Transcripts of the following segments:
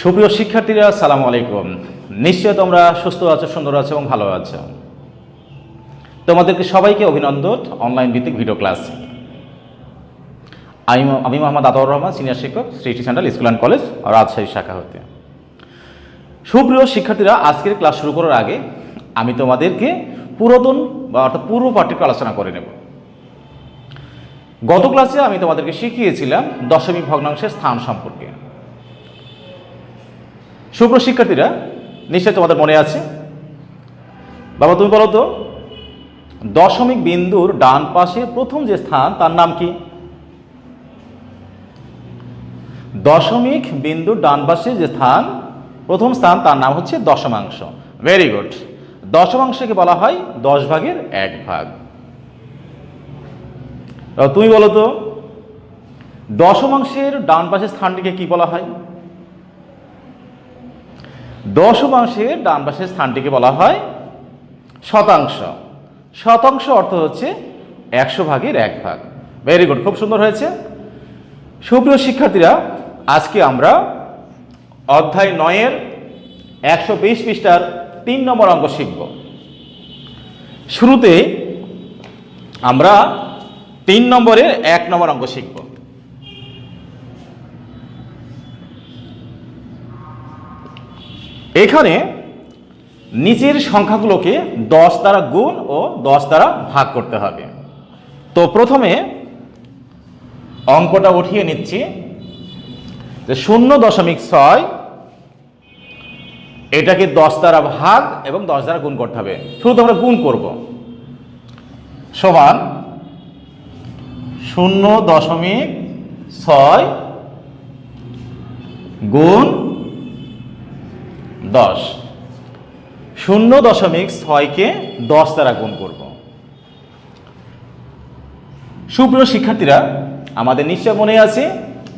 সুপ্রিয় শিক্ষার্থীরা, সালাম আলাইকুম। নিশ্চয় তোমরা সুস্থ আছো, সুন্দর আছো এবং ভালো আছো। তোমাদেরকে সবাইকে অভিনন্দন অনলাইন ভিত্তিক ভিডিও ক্লাস আমি আমি মোহাম্মদ আতাউর রহমান সিনিয়র শিক্ষক শ্রীটি central school and college Rajshahi শাখা হতে। সুপ্রিয় শিক্ষার্থীরা, আজকের ক্লাস শুরু করার আগে আমি তোমাদেরকে পুরাতন বা অর্থাৎ পূর্ব পাঠ্যক্রম আলোচনা করে নেব। গত ক্লাসে আমি তোমাদেরকে শিখিয়েছিলাম দশমিক ভগ্নাংশের স্থান সম্পর্কে। সুপ্রিয় শিক্ষার্থীরা নিশ্চয় তোমাদের মনে আছে। বাবা, তুমি বলো তো, দশমিক বিন্দুর ডান পাশে প্রথম যে স্থান, তার নাম কি? দশমিক বিন্দুর ডান পাশে যে স্থান, প্রথম স্থান, তার নাম হচ্ছে দশমাংশ। ভেরি গুড দশমাংশকে বলা হয় দশ ভাগের এক ভাগ। তুমি বলো তো, দশমাংশের ডান পাশের স্থানটিকে কি বলা হয়? দশমাংশের ডান পাশের স্থানটিকে বলা হয় শতাংশ। শতাংশ অর্থ হচ্ছে একশো ভাগের এক ভাগ। ভেরি গুড খুব সুন্দর হয়েছে। সুপ্রিয় শিক্ষার্থীরা, আজকে আমরা অধ্যায় নয়ের একশো বিশ পৃষ্ঠার তিন নম্বর অঙ্ক শিখব। শুরুতে আমরা তিন নম্বরের এক নম্বর অঙ্ক শিখব। এখানে নিচের সংখ্যাগুলোকে দশ দ্বারা গুণ ও দশ দ্বারা ভাগ করতে হবে। তো প্রথমে অঙ্কটা উঠিয়ে নিচ্ছি যে শূন্য দশমিক ছয় এটাকে দশ দ্বারা ভাগ এবং দশ দ্বারা গুণ করতে হবে। শুরু আমরা গুণ করব। সমান শূন্য দশমিক ছয় গুণ দশ। শূন্য দশমিক ছয়কে দশ দ্বারা গুণ করব। সুপ্রিয় শিক্ষার্থীরা, আমাদের নিশ্চয় মনে আছে,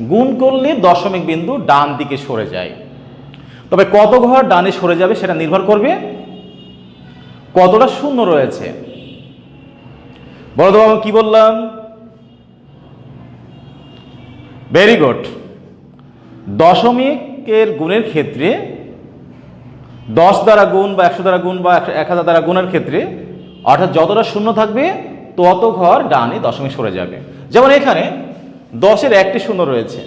গুণ করলে দশমিক বিন্দু ডান দিকে সরে যায়। তবে কত ঘর ডানে সরে যাবে সেটা নির্ভর করবে কতটা শূন্য রয়েছে। বড় কি বললাম? ভেরি গুড দশমিকের গুণের ক্ষেত্রে দশ দ্বারা গুণ বা একশো দ্বারা গুণ বা এক হাজার দ্বারা গুণের ক্ষেত্রে, অর্থাৎ যতটা শূন্য থাকবে, তত ঘর ডানে দশমিক সরে যাবে। যেমন এখানে দশের একটি শূন্য রয়েছে।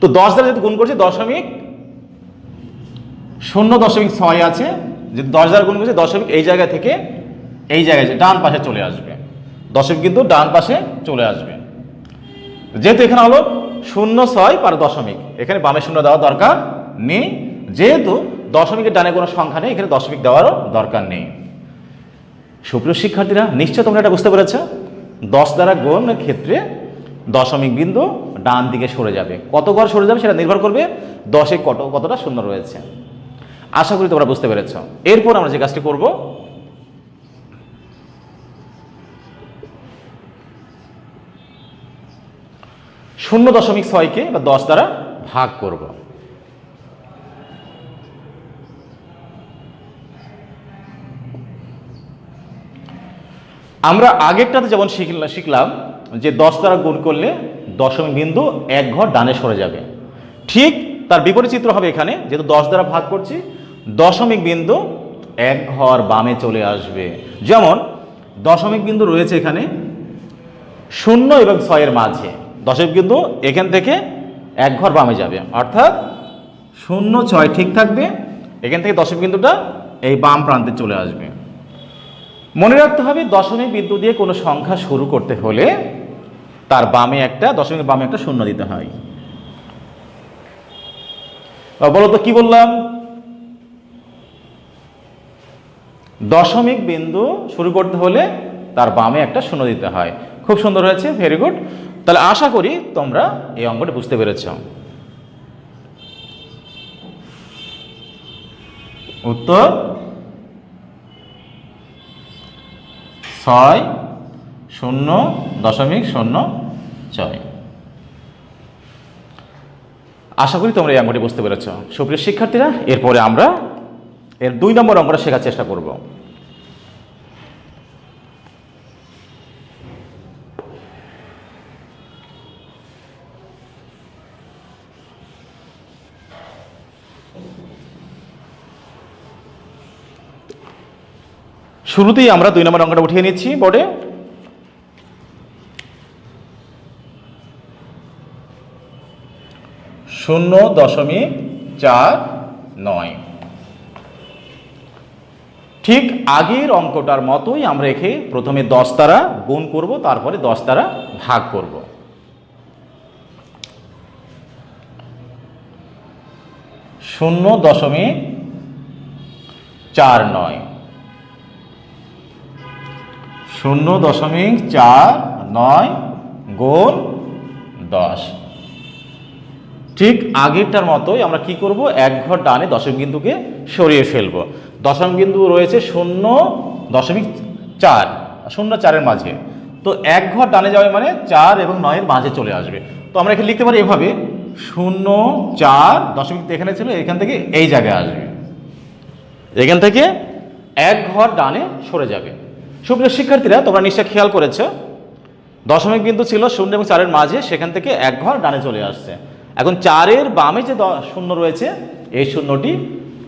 তো দশ দ্বারা যদি গুণ করছি, দশমিক শূন্য দশমিক ছয় আছে। যে দশ দ্বারা গুণ করছি, দশমিক এই জায়গা থেকে এই জায়গায় ডান পাশে চলে আসবে। দশমিক কিন্তু ডান পাশে চলে আসবে। যেহেতু এখানে হলো শূন্য ছয় পার দশমিক, এখানে বামে শূন্য দেওয়ার দরকার নেই। যেহেতু দশমিকের ডানে কোনো সংখ্যা নেই, এখানে দশমিক দেওয়ারও দরকার নেই। সুপ্রিয় শিক্ষার্থীরা নিশ্চয় তোমরা এটা বুঝতে পেরেছ। দশ দ্বারা গুণের ক্ষেত্রে দশমিক বিন্দু ডান দিকে সরে যাবে। কত ঘর সরে যাবে সেটা নির্ভর করবে দশে কত, কতটা শূন্য রয়েছে। আশা করি তোমরা বুঝতে পেরেছ। এরপর আমরা যে কাজটি করব, শূন্য দশমিক ছয়কে বা দশ দ্বারা ভাগ করব। আমরা আগেরটাতে যেমন শিখলাম শিখলাম যে দশ দ্বারা গুণ করলে দশমিক বিন্দু এক ঘর ডানে সরে যাবে। ঠিক তার বিপরীত চিত্র হবে এখানে, যেহেতু দশ দ্বারা ভাগ করছি, দশমিক বিন্দু এক ঘর বামে চলে আসবে। যেমন, দশমিক বিন্দু রয়েছে এখানে শূন্য এবং ছয়ের মাঝে। দশমিক বিন্দু এখান থেকে এক ঘর বামে যাবে। অর্থাৎ শূন্য, ছয় ঠিক থাকবে। এখান থেকে দশমিক বিন্দুটা এই বাম প্রান্তে চলে আসবে। মনে রাখতে হবে, দশমিক বিন্দু দিয়ে কোনো সংখ্যা শুরু করতে হলে তার বামে একটা, দশমিক বামে একটা শূন্য দিতে হয়। বলো তো, কি বললাম? দশমিক বিন্দু শুরু করতে হলে তার বামে একটা শূন্য দিতে হয়। খুব সুন্দর হয়েছে ভেরি গুড তাহলে আশা করি তোমরা এই অঙ্কটা বুঝতে পেরেছ। উত্তর? ছয় শূন্য দশমিক শূন্য ছয়। আশা করি তোমরা এই অঙ্গটি বুঝতে পেরেছ। সুপ্রিয় শিক্ষার্থীরা, এরপরে আমরা এর দুই নম্বর অঙ্গটা শেখার চেষ্টা করব। শুরুতেই আমরা দুই নম্বর অঙ্কটা উঠিয়ে নিচ্ছি বোর্ডে। শূন্য দশমিক চার নয়। ঠিক আগের অঙ্কটার মতোই আমরা একে প্রথমে দশ দ্বারা গুণ করব, তারপরে দশ দ্বারা ভাগ করব। শূন্য দশমিক চার নয়। শূন্য দশমিক চার নয় গুণ দশ। ঠিক আগেরটার মতোই আমরা কি করব? এক ঘর ডানে দশমিক বিন্দুকে সরিয়ে ফেলব। দশমিক বিন্দু রয়েছে শূন্য দশমিক চার, শূন্য চারের মাঝে। তো এক ঘর ডানে যাবে মানে চার এবং নয়ের মাঝে চলে আসবে। তো আমরা এখানে লিখতে পারি এভাবে, শূন্য চার দশমিক এখানে ছিল, এখান থেকে এই জায়গায় আসবে। এখান থেকে এক ঘর ডানে সরে যাবে। সুপ্রিয় শিক্ষার্থীরা, তোমরা নিশ্চয় খেয়াল করেছ, দশমিক বিন্দু ছিল শূন্য এবং চারের মাঝে, সেখান থেকে এক ঘর ডানে চলে আসছে। এখন চারের বামে যে শূন্য রয়েছে, এই শূন্যটি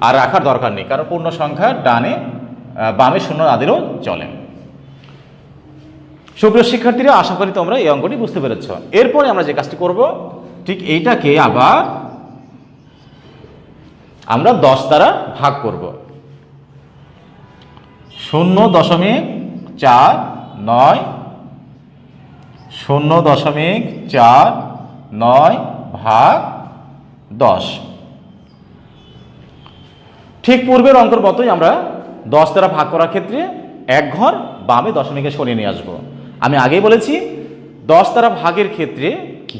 আর রাখার দরকার নেই, কারণ পূর্ণ সংখ্যা ডানে বামে শূন্য না দিলেও চলে। সুপ্রিয় শিক্ষার্থীরা, আশা করি তোমরা এই অঙ্কটি বুঝতে পেরেছ। এরপরে আমরা যে কাজটি করব, ঠিক এইটাকে আবার আমরা দশ দ্বারা ভাগ করব। শূন্য দশমিক চার, নয়, শূন্য দশমিক চার, নয় ভাগ দশ। ঠিক পূর্বের অঙ্কের মতোই আমরা দশ দ্বারা ভাগ করার ক্ষেত্রে এক ঘর বামে দশমিকে সরিয়ে নিয়ে আসব। আমি আগেই বলেছি, দশ দ্বারা ভাগের ক্ষেত্রে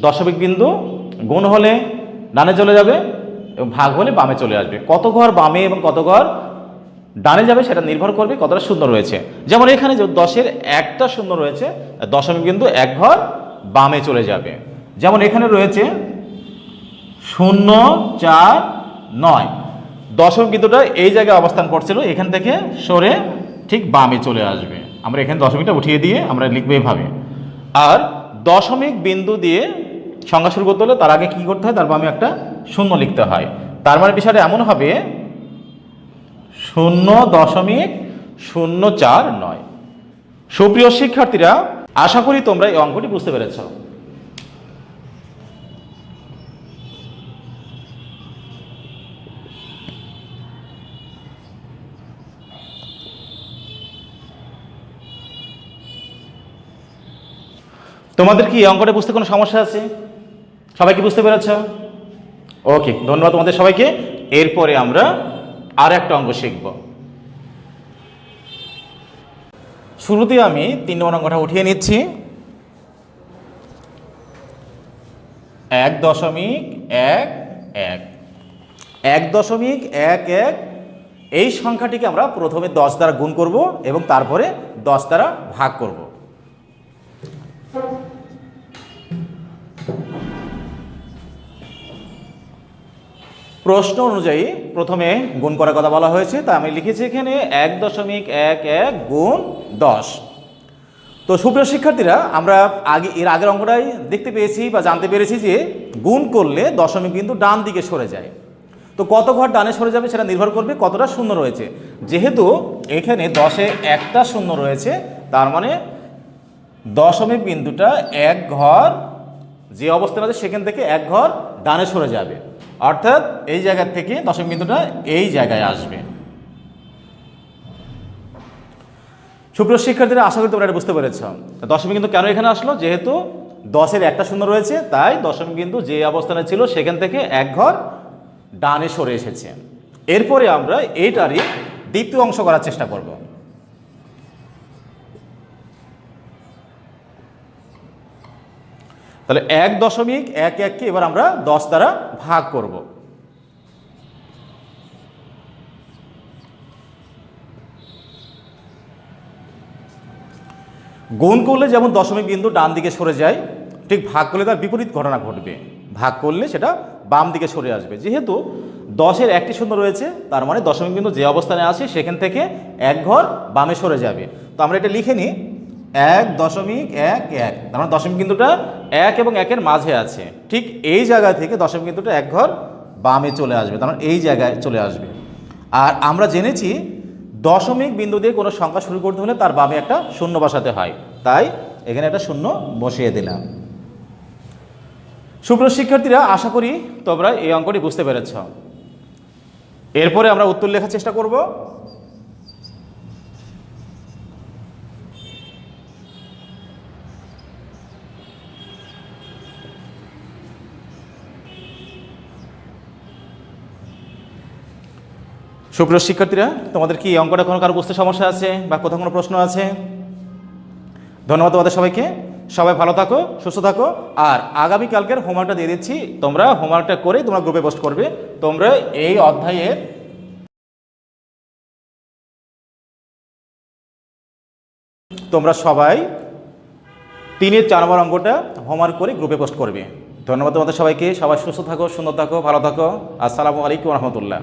দশমিক বিন্দু গুণ হলে ডানে চলে যাবে এবং ভাগ হলে বামে চলে আসবে। কত ঘর বামে এবং কত ঘর ডানে যাবে, সেটা নির্ভর করবে কতটা শূন্য রয়েছে। যেমন এখানে যে দশের একটা শূন্য রয়েছে, দশমিক বিন্দু এক ঘর বামে চলে যাবে। যেমন এখানে রয়েছে শূন্য চার নয়। দশমিক বিন্দুটা এই জায়গায় অবস্থান করছিল, এখান থেকে সরে ঠিক বামে চলে আসবে। আমরা এখানে দশমিকটা উঠিয়ে দিয়ে আমরা লিখব এভাবে। আর দশমিক বিন্দু দিয়ে সংখ্যা শুরু করতে হলে তার আগে কি করতে হয়? তার বামে একটা শূন্য লিখতে হয়। তার মানে বিষয়টা এমন হবে শূন্য দশমিক শূন্য চার নয়। সুপ্রিয় শিক্ষার্থীরা, আশা করি তোমরা এই অঙ্কটি বুঝতে পেরেছ। তোমাদের কি অঙ্কটা বুঝতে কোনো সমস্যা আছে? সবাই কি বুঝতে পেরেছ? ওকে, ধন্যবাদ তোমাদের সবাইকে। এরপরে আমরা আর একটা অঙ্গ শিখব। শুরুতে আমি তিন নম্বর অঙ্গটা উঠিয়ে নিচ্ছি। এক দশমিক এক এক। এক দশমিক এক এক, এই সংখ্যাটিকে আমরা প্রথমে দশ দ্বারা গুণ করব এবং তারপরে দশ দ্বারা ভাগ করব। প্রশ্ন অনুযায়ী প্রথমে গুণ করার কথা বলা হয়েছে, তা আমি লিখেছি এখানে এক দশমিক এক এক গুণ দশ। তো সুপ্রিয় শিক্ষার্থীরা, আমরা আগে এর আগের অঙ্কটাই দেখতে পেয়েছি বা জানতে পেরেছি যে গুণ করলে দশমিক কিন্তু ডান দিকে সরে যায়। তো কত ঘর ডানে সরে যাবে সেটা নির্ভর করবে কতটা শূন্য রয়েছে। যেহেতু এখানে দশে একটা শূন্য রয়েছে, তার মানে দশমিক বিন্দুটা এক ঘর যে অবস্থান আছে সেখান থেকে এক ঘর ডানে সরে যাবে। অর্থাৎ এই জায়গা থেকে দশম বিন্দুটা এই জায়গায় আসবে। সুপ্রিয় শিক্ষার্থীরা, আশা করি তোমরা এটা বুঝতে পেরেছ। তা দশমিক বিন্দু কেন এখানে আসলো? যেহেতু দশের একটা শূন্য রয়েছে, তাই দশমিক বিন্দু যে অবস্থানে ছিল সেখান থেকে এক ঘর ডানে সরে এসেছে। এরপরে আমরা এইটারই দ্বিতীয় অংশ করার চেষ্টা করব। তাহলে এক দশমিক এক এককে এবার আমরা দশ দ্বারা ভাগ করব। গুণ করলে যেমন দশমিক বিন্দু ডান দিকে সরে যায়, ঠিক ভাগ করলে তার বিপরীত ঘটনা ঘটবে। ভাগ করলে সেটা বাম দিকে সরে আসবে। যেহেতু দশের একটি শূন্য রয়েছে, তার মানে দশমিক বিন্দু যে অবস্থানে আছে সেখান থেকে এক ঘর বামে সরে যাবে। তো আমরা এটা লিখে নিই, এক দশমিক এক এক। তার মানে দশমিক বিন্দুটা এক এবং একের মাঝে আছে। ঠিক এই জায়গা থেকে দশমিক বিন্দুটা এক ঘর বামে চলে আসবে, তার মানে এই জায়গায় চলে আসবে। আর আমরা জেনেছি দশমিক বিন্দু দিয়ে কোনো সংখ্যা শুরু করতে হলে তার বামে একটা শূন্য বসাতে হয়। তাই এখানে একটা শূন্য বসিয়ে দিলাম। সুপ্রিয় শিক্ষার্থীরা, আশা করি তোমরা এই অঙ্কটি বুঝতে পেরেছ। এরপরে আমরা উত্তর লেখার চেষ্টা করব। সুপ্রিয় শিক্ষার্থীরা, তোমাদের কি অঙ্কটা কোনো কারও বুঝতে সমস্যা আছে বা কোথাও কোনো প্রশ্ন আছে? ধন্যবাদ তোমাদের সবাইকে। সবাই ভালো থাকো, সুস্থ থাকো। আর আগামীকালকের হোমওয়ার্কটা দিয়ে দিচ্ছি। তোমরা হোমওয়ার্কটা করেই তোমরা গ্রুপে পোস্ট করবে। তোমরা এই অধ্যায়ের তোমরা সবাই তিনের চার নম্বর অঙ্কটা হোমওয়ার্ক করে গ্রুপে পোস্ট করবে। ধন্যবাদ তোমাদের সবাইকে। সবাই সুস্থ থাকো, সুন্দর থাকো, ভালো থাকো। আসসালামু আলাইকুম রহমতুল্লাহ।